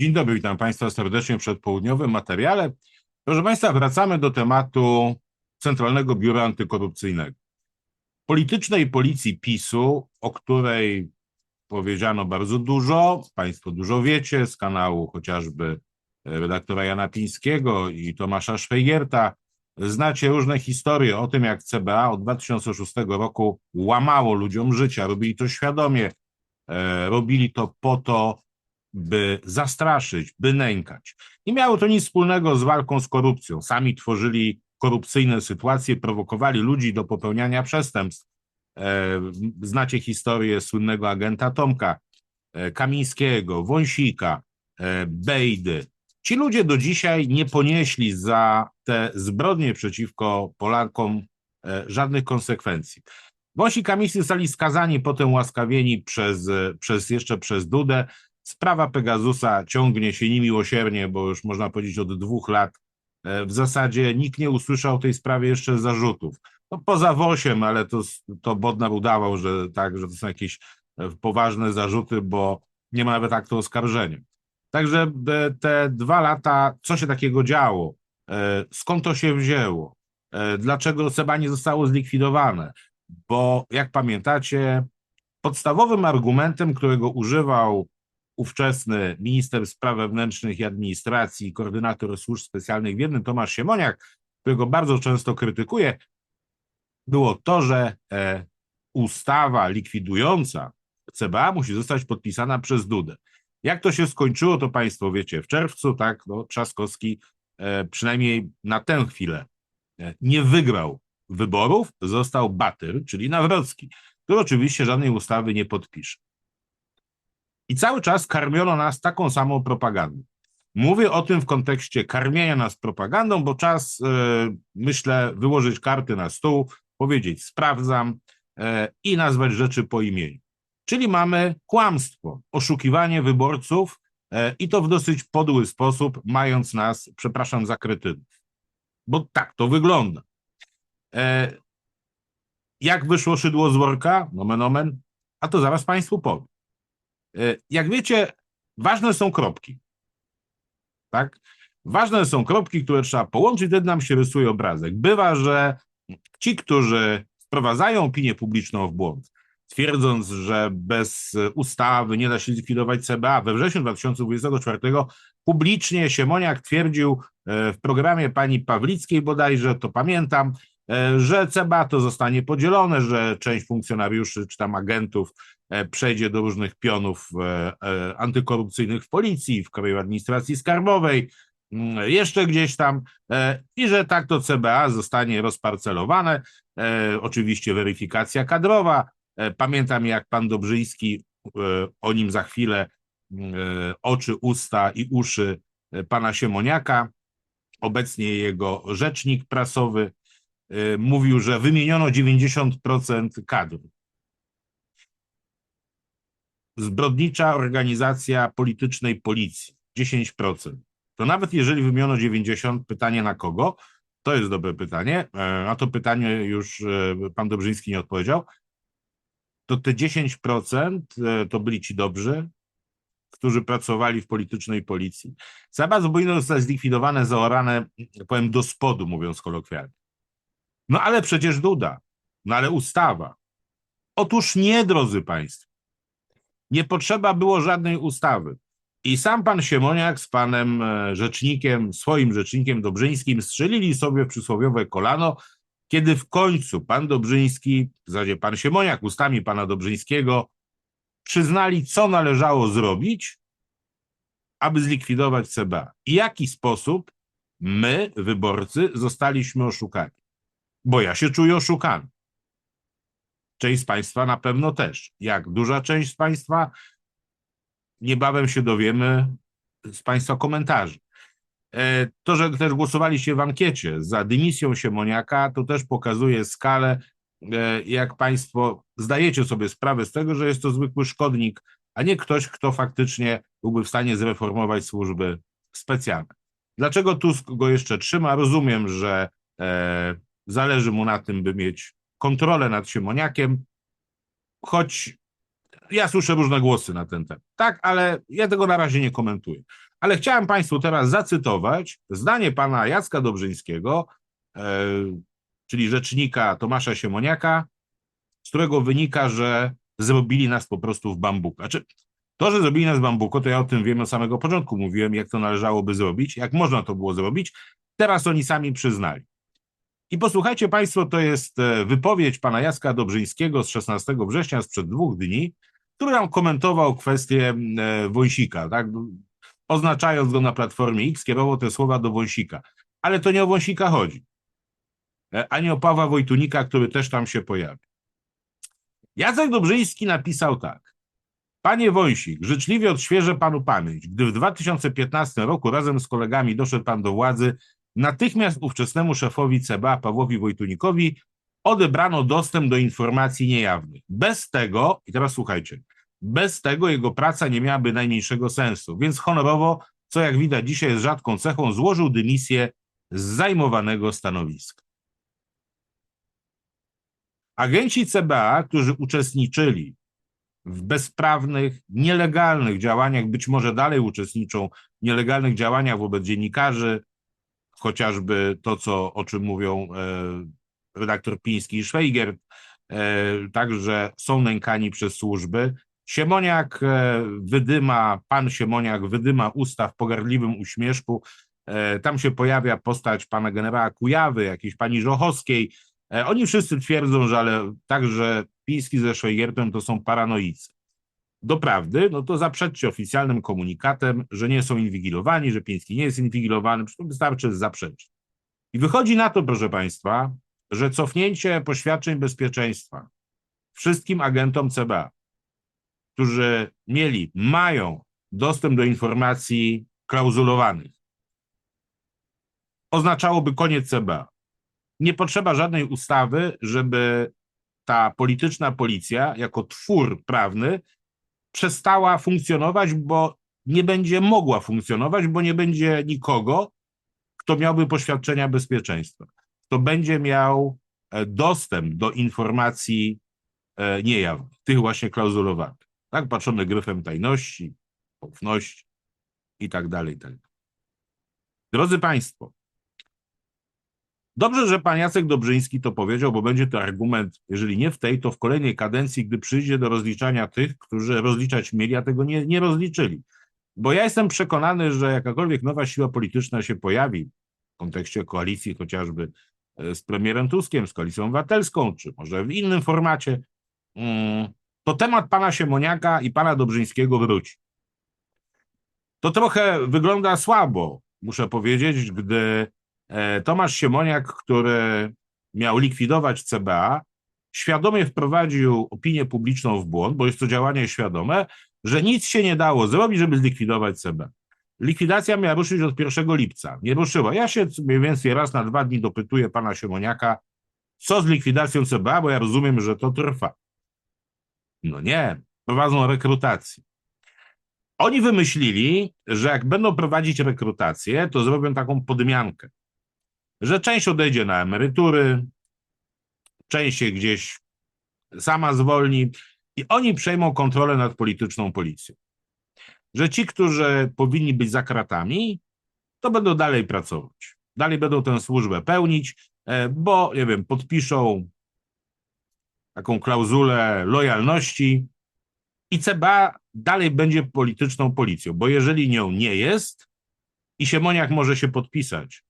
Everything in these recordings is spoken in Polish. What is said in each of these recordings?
Dzień dobry, witam Państwa serdecznie w przedpołudniowym materiale. Proszę Państwa, wracamy do tematu Centralnego Biura Antykorupcyjnego. Politycznej policji PiSu, o której powiedziano bardzo dużo, Państwo dużo wiecie z kanału chociażby redaktora Jana Pińskiego i Tomasza Szwejgierta. Znacie różne historie o tym, jak CBA od 2006 roku łamało ludziom życia, robili to świadomie, e, robili to po to, by zastraszyć, by nękać. Nie miało to nic wspólnego z walką z korupcją. Sami tworzyli korupcyjne sytuacje, prowokowali ludzi do popełniania przestępstw. E, Znacie historię słynnego agenta Tomka, e, Kamińskiego, Wąsika, e, Bejdy. Ci ludzie do dzisiaj nie ponieśli za te zbrodnie przeciwko Polakom żadnych konsekwencji. Wąsik Kamiński zostali skazani, potem łaskawieni przez, przez jeszcze przez Dudę. Sprawa Pegasusa ciągnie się niemiłosiernie, bo już można powiedzieć od dwóch lat. E, W zasadzie nikt nie usłyszał tej sprawie jeszcze zarzutów. No poza Wosiem, ale to, to Bodnar udawał, że tak, że to są jakieś e, poważne zarzuty, bo nie ma nawet aktu oskarżenia. Także e, te dwa lata, co się takiego działo? Skąd to się wzięło? Dlaczego Seba nie zostało zlikwidowane? Bo jak pamiętacie, podstawowym argumentem, którego używał ówczesny minister spraw wewnętrznych i administracji, koordynator służb specjalnych w jednym, Tomasz Siemoniak, którego bardzo często krytykuje, było to, że e, ustawa likwidująca CBA musi zostać podpisana przez Dudę. Jak to się skończyło, to Państwo wiecie, w czerwcu, tak, no, Trzaskowski e, przynajmniej na tę chwilę e, nie wygrał wyborów, został Batyr, czyli Nawrocki, który oczywiście żadnej ustawy nie podpisze. I cały czas karmiono nas taką samą propagandą. Mówię o tym w kontekście karmienia nas propagandą, bo czas, e, myślę, wyłożyć karty na stół, powiedzieć sprawdzam e, i nazwać rzeczy po imieniu. Czyli mamy kłamstwo, oszukiwanie wyborców e, i to w dosyć podły sposób, mając nas, przepraszam, za kretynów. Bo tak to wygląda. Jak wyszło szydło z worka? Nomen omen. A to zaraz Państwu powiem. E, Jak wiecie, ważne są kropki. Tak? Ważne są kropki, które trzeba połączyć, wtedy nam się rysuje obrazek. Bywa, że ci, którzy wprowadzają opinię publiczną w błąd, twierdząc, że bez ustawy nie da się zlikwidować CBA, we wrześniu 2024 publicznie Siemoniak twierdził e, w programie pani Pawlickiej bodajże, to pamiętam, że CBA to zostanie podzielone, że część funkcjonariuszy czy tam agentów e, przejdzie do różnych pionów e, e, antykorupcyjnych w policji, w Krajowej Administracji Skarbowej, mm, jeszcze gdzieś tam e, i że tak to CBA zostanie rozparcelowane. E, Oczywiście weryfikacja kadrowa. E, Pamiętam jak pan Dobrzyński, e, o nim za chwilę, mm, e, oczy, usta i uszy e, pana Siemoniaka, obecnie jego rzecznik prasowy, e, mówił, że wymieniono 90% kadr. Zbrodnicza organizacja politycznej policji 10%. To nawet jeżeli wymieniono 90, pytanie na kogo? To jest dobre pytanie. E, Na to pytanie już e, pan Dobrzyński nie odpowiedział. To te 10% e, to byli ci dobrzy, którzy pracowali w politycznej policji. Zaraz powinno zostać zlikwidowane, zaorane, powiem, do spodu, mówiąc kolokwialnie. No ale przecież Duda, no ale ustawa. Otóż nie, drodzy Państwo. Nie potrzeba było żadnej ustawy. I sam pan Siemoniak z panem e, rzecznikiem, swoim rzecznikiem Dobrzyńskim strzelili sobie przysłowiowe kolano, kiedy w końcu pan Dobrzyński, w zasadzie pan Siemoniak ustami pana Dobrzyńskiego przyznali, co należało zrobić, aby zlikwidować CBA. I jaki sposób my, wyborcy, zostaliśmy oszukani. Bo ja się czuję oszukany. Część z Państwa na pewno też. Jak duża część z Państwa, niebawem się dowiemy z Państwa komentarzy. E, To, że też głosowaliście w ankiecie za dymisją Siemoniaka, to też pokazuje skalę, e, jak Państwo zdajecie sobie sprawę z tego, że jest to zwykły szkodnik, a nie ktoś, kto faktycznie byłby w stanie zreformować służby specjalne. Dlaczego Tusk go jeszcze trzyma? Rozumiem, że e, zależy mu na tym, by mieć kontrolę nad Siemoniakiem, choć ja słyszę różne głosy na ten temat. Tak, ale ja tego na razie nie komentuję. Ale chciałem Państwu teraz zacytować zdanie pana Jacka Dobrzyńskiego, e, czyli rzecznika Tomasza Siemoniaka, z którego wynika, że zrobili nas po prostu w bambuko. Znaczy, to, że zrobili nas w bambuko, to ja o tym wiem od samego początku. Mówiłem, jak to należałoby zrobić, jak można to było zrobić. Teraz oni sami przyznali. I posłuchajcie Państwo, to jest e, wypowiedź pana Jacka Dobrzyńskiego z 16 września, sprzed dwóch dni, który nam komentował kwestię e, Wąsika, tak? Oznaczając go na Platformie X, kierował te słowa do Wąsika. Ale to nie o Wąsika chodzi. E, ani o Pawła Wojtunika, który też tam się pojawi. Jacek Dobrzyński napisał tak. Panie Wąsik, życzliwie odświeżę panu pamięć. Gdy w 2015 roku razem z kolegami doszedł pan do władzy, natychmiast ówczesnemu szefowi CBA Pawłowi Wojtunikowi odebrano dostęp do informacji niejawnych. Bez tego, i teraz słuchajcie, bez tego jego praca nie miałaby najmniejszego sensu, więc honorowo, co jak widać dzisiaj jest rzadką cechą, złożył dymisję z zajmowanego stanowiska. Agenci CBA, którzy uczestniczyli w bezprawnych, nielegalnych działaniach, być może dalej uczestniczą w nielegalnych działaniach wobec dziennikarzy, chociażby to, co, o czym mówią e, redaktor Piński i Szwejger, e, także są nękani przez służby. Siemoniak e, wydyma, pan Siemoniak wydyma usta w pogardliwym uśmieszku. Tam się pojawia postać pana generała Kujawy, jakiejś pani Żochowskiej. Oni wszyscy twierdzą, że ale także Piński ze Szwejgertem to są paranoicy. Doprawdy, no to zaprzeczcie oficjalnym komunikatem, że nie są inwigilowani, że Piński nie jest inwigilowany, to wystarczy zaprzeczyć. I wychodzi na to, proszę Państwa, że cofnięcie poświadczeń bezpieczeństwa wszystkim agentom CBA, którzy mieli, mają dostęp do informacji klauzulowanych, oznaczałoby koniec CBA. Nie potrzeba żadnej ustawy, żeby ta polityczna policja jako twór prawny przestała funkcjonować, bo nie będzie mogła funkcjonować, bo nie będzie nikogo, kto miałby poświadczenia bezpieczeństwa, kto będzie miał e, dostęp do informacji e, niejawnych, tych właśnie klauzulowanych, tak, patrzone gryfem tajności, poufności i tak dalej, i tak dalej. Drodzy Państwo, Dobrze, że pan Jacek Dobrzyński to powiedział, bo będzie to argument, jeżeli nie w tej, to w kolejnej kadencji, gdy przyjdzie do rozliczania tych, którzy rozliczać mieli, a tego nie, nie rozliczyli. Bo ja jestem przekonany, że jakakolwiek nowa siła polityczna się pojawi w kontekście koalicji chociażby e, z premierem Tuskiem, z koalicją obywatelską, czy może w innym formacie, mm, to temat pana Siemoniaka i pana Dobrzyńskiego wróci. To trochę wygląda słabo, muszę powiedzieć, gdy Tomasz Siemoniak, który miał likwidować CBA, świadomie wprowadził opinię publiczną w błąd, bo jest to działanie świadome, że nic się nie dało zrobić, żeby zlikwidować CBA. Likwidacja miała ruszyć od 1 lipca. Nie ruszyła. Ja się mniej więcej raz na dwa dni dopytuję pana Siemoniaka, co z likwidacją CBA, bo ja rozumiem, że to trwa. No nie, prowadzą rekrutację. Oni wymyślili, że jak będą prowadzić rekrutację, to zrobią taką podmiankę że część odejdzie na emerytury, część się gdzieś sama zwolni i oni przejmą kontrolę nad polityczną policją. Że ci, którzy powinni być za kratami, to będą dalej pracować. Dalej będą tę służbę pełnić, e, bo, nie wiem, podpiszą taką klauzulę lojalności i CBA dalej będzie polityczną policją, bo jeżeli nią nie jest i Siemoniak może się podpisać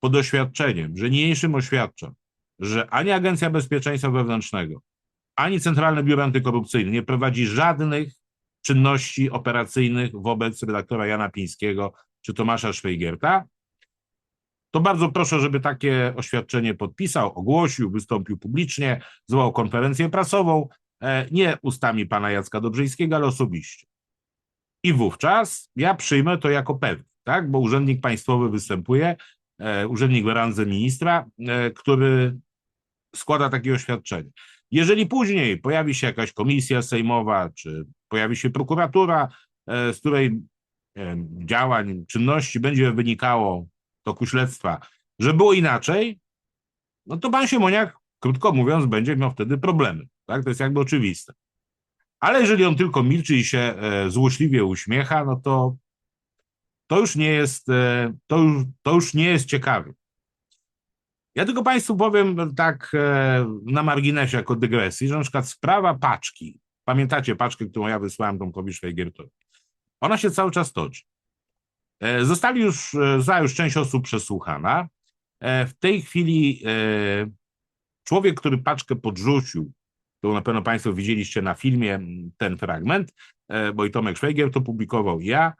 pod oświadczeniem, że niniejszym oświadczam, że ani Agencja Bezpieczeństwa Wewnętrznego, ani Centralne Biuro Antykorupcyjne nie prowadzi żadnych czynności operacyjnych wobec redaktora Jana Pińskiego czy Tomasza Szwejgierta, to bardzo proszę, żeby takie oświadczenie podpisał, ogłosił, wystąpił publicznie, zwołał konferencję prasową, e, nie ustami pana Jacka Dobrzyńskiego, ale osobiście. I wówczas ja przyjmę to jako pewne, tak? bo urzędnik państwowy występuje urzędnik w randze ministra, e, który składa takie oświadczenie. Jeżeli później pojawi się jakaś komisja sejmowa, czy pojawi się prokuratura, e, z której działań, czynności będzie wynikało w toku śledztwa, że było inaczej, no to pan Siemoniak, krótko mówiąc, będzie miał wtedy problemy. Tak? To jest jakby oczywiste. Ale jeżeli on tylko milczy i się złośliwie uśmiecha, no to to już nie jest, e, to już, to już nie jest ciekawe. Ja tylko Państwu powiem tak e, na marginesie jako dygresji, że na przykład sprawa paczki, pamiętacie paczkę, którą ja wysłałem Tomkowi Szwajgiertowi, ona się cały czas toczy. E, Zostali już, została już część osób przesłuchana. W tej chwili człowiek, który paczkę podrzucił, to na pewno Państwo widzieliście na filmie ten fragment, bo i Tomek Szwajgier to publikował, ja,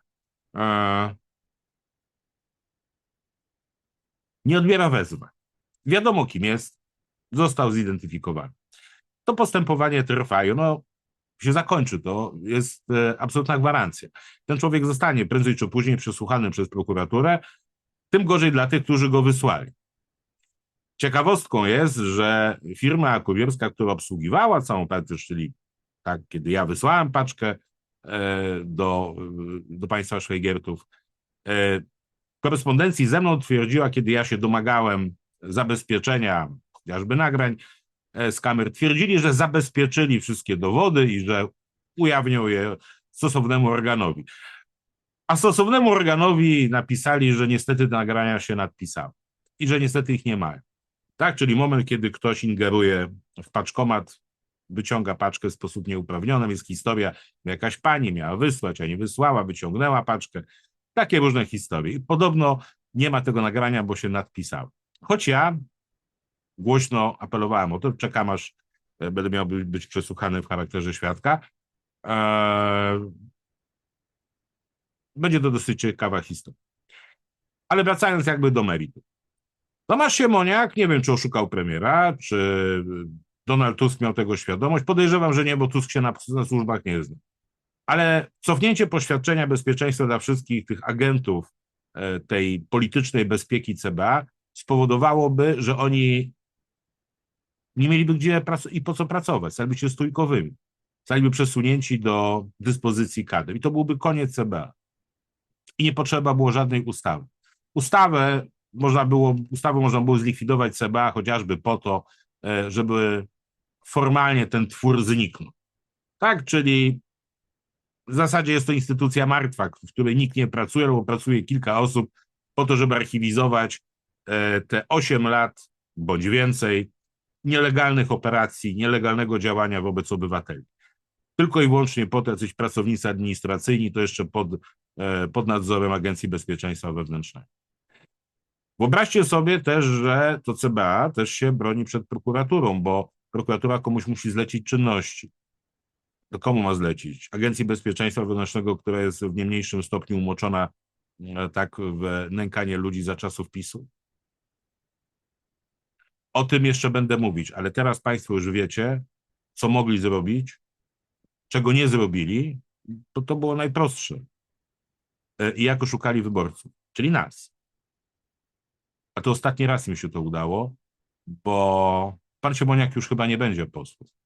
nie odbiera wezwań. Wiadomo, kim jest, został zidentyfikowany. To postępowanie trwa, i się zakończy, to jest e, absolutna gwarancja. Ten człowiek zostanie prędzej czy później przesłuchany przez prokuraturę, tym gorzej dla tych, którzy go wysłali. Ciekawostką jest, że firma kurierska, która obsługiwała całą paczkę, czyli tak, kiedy ja wysłałem paczkę e, do, do państwa Szwajgiertów, e, korespondencji ze mną twierdziła, kiedy ja się domagałem zabezpieczenia chociażby nagrań e, z kamer, twierdzili, że zabezpieczyli wszystkie dowody i że ujawnią je stosownemu organowi. A stosownemu organowi napisali, że niestety te nagrania się nadpisały i że niestety ich nie mają. Tak, czyli moment, kiedy ktoś ingeruje w paczkomat, wyciąga paczkę w sposób nieuprawniony, jest historia, jakaś pani miała wysłać, a nie wysłała, wyciągnęła paczkę. Takie różne historie. Podobno nie ma tego nagrania, bo się nadpisało. Choć ja głośno apelowałem o to, czekam aż e, będę miał być, przesłuchany w charakterze świadka. Eee, będzie to dosyć ciekawa historia. Ale wracając jakby do meritum. Tomasz Siemoniak, nie wiem, czy oszukał premiera, czy Donald Tusk miał tego świadomość. Podejrzewam, że nie, bo Tusk się na, na służbach nie zna. Ale cofnięcie poświadczenia bezpieczeństwa dla wszystkich tych agentów e, tej politycznej bezpieki CBA spowodowałoby, że oni nie mieliby gdzie i po co pracować, staliby się stójkowymi, staliby przesunięci do dyspozycji kadr. I to byłby koniec CBA. I nie potrzeba było żadnej ustawy. Ustawę można było, ustawę można było zlikwidować CBA chociażby po to, e, żeby formalnie ten twór zniknął. Tak, czyli w zasadzie jest to instytucja martwa, w której nikt nie pracuje, albo pracuje kilka osób po to, żeby archiwizować e, te 8 lat bądź więcej nielegalnych operacji, nielegalnego działania wobec obywateli. Tylko i wyłącznie po to, jacyś pracownicy administracyjni, to jeszcze pod, e, pod nadzorem Agencji Bezpieczeństwa Wewnętrznego. Wyobraźcie sobie też, że to CBA też się broni przed prokuraturą, bo prokuratura komuś musi zlecić czynności. To komu ma zlecić? Agencji Bezpieczeństwa Wewnętrznego, która jest w nie mniejszym stopniu umoczona e, tak w nękanie ludzi za czasów PiSu? O tym jeszcze będę mówić, ale teraz Państwo już wiecie, co mogli zrobić, czego nie zrobili, to to było najprostsze. E, I jak oszukali wyborców, czyli nas. A to ostatni raz im się to udało, bo pan Siemoniak już chyba nie będzie posłem.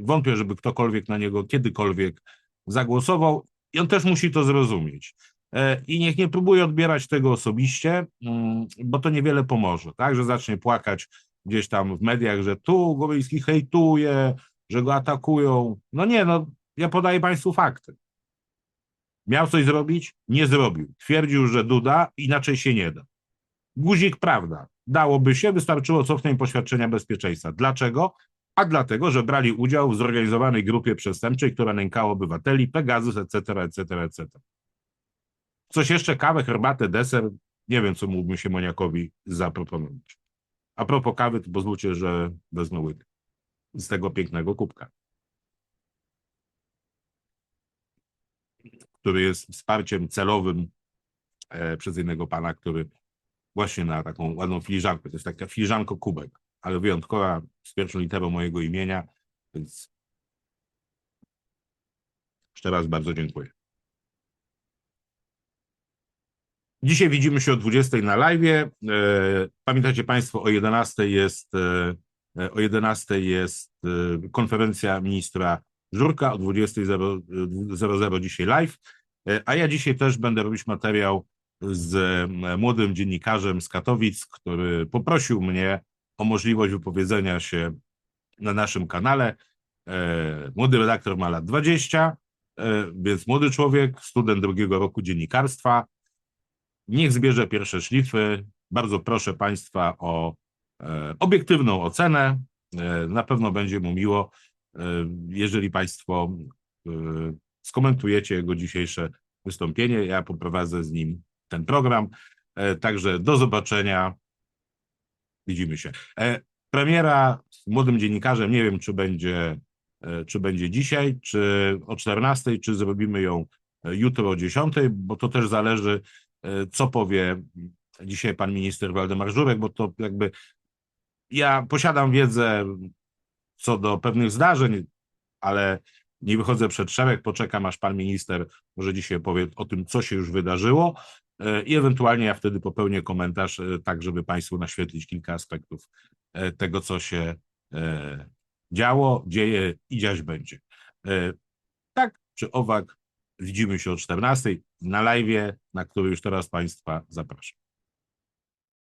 Wątpię, żeby ktokolwiek na niego kiedykolwiek zagłosował i on też musi to zrozumieć. E, I niech nie próbuje odbierać tego osobiście, mm, bo to niewiele pomoże, tak? Że zacznie płakać gdzieś tam w mediach, że tu Gowejski hejtuje, że go atakują. No nie, no ja podaję Państwu fakty. Miał coś zrobić? Nie zrobił. Twierdził, że Duda, inaczej się nie da. Guzik, prawda. Dałoby się, wystarczyło cofnąć poświadczenia bezpieczeństwa. Dlaczego? A dlatego, że brali udział w zorganizowanej grupie przestępczej, która nękała obywateli, Pegasus, etc., etc., etc. Coś jeszcze, kawę, herbatę, deser, nie wiem, co mógłbym się Moniakowi zaproponować. A propos kawy, to pozwólcie, że wezmę łyk z tego pięknego kubka, który jest wsparciem celowym e, przez jednego pana, który właśnie na taką ładną filiżankę, to jest taka filiżanko kubek, ale wyjątkowa, z pierwszą literą mojego imienia, więc jeszcze raz bardzo dziękuję. Dzisiaj widzimy się o 20 na live. Pamiętacie Państwo, o 11 jest, e, o 11 jest e, konferencja ministra Żurka, o 20.00 dzisiaj live. E, A ja dzisiaj też będę robić materiał z młodym dziennikarzem z Katowic, który poprosił mnie o możliwość wypowiedzenia się na naszym kanale. Młody redaktor ma lat 20, więc młody człowiek, student drugiego roku dziennikarstwa niech zbierze pierwsze szlify. Bardzo proszę Państwa o e, obiektywną ocenę. E, na pewno będzie mu miło, e, jeżeli Państwo e, skomentujecie jego dzisiejsze wystąpienie. Ja poprowadzę z nim ten program. E, Także do zobaczenia. Widzimy się. E, Premiera z młodym dziennikarzem, nie wiem, czy będzie, e, czy będzie dzisiaj, czy o 14, czy zrobimy ją e, jutro o 10, bo to też zależy, co powie dzisiaj pan minister Waldemar Żurek, bo to jakby ja posiadam wiedzę co do pewnych zdarzeń, ale nie wychodzę przed szereg, poczekam aż pan minister może dzisiaj powie o tym, co się już wydarzyło i ewentualnie ja wtedy popełnię komentarz, e, tak żeby państwu naświetlić kilka aspektów e, tego, co się e, działo, dzieje i dziać będzie. E, Tak czy owak, widzimy się o 14 na live, na który już teraz państwa zapraszam.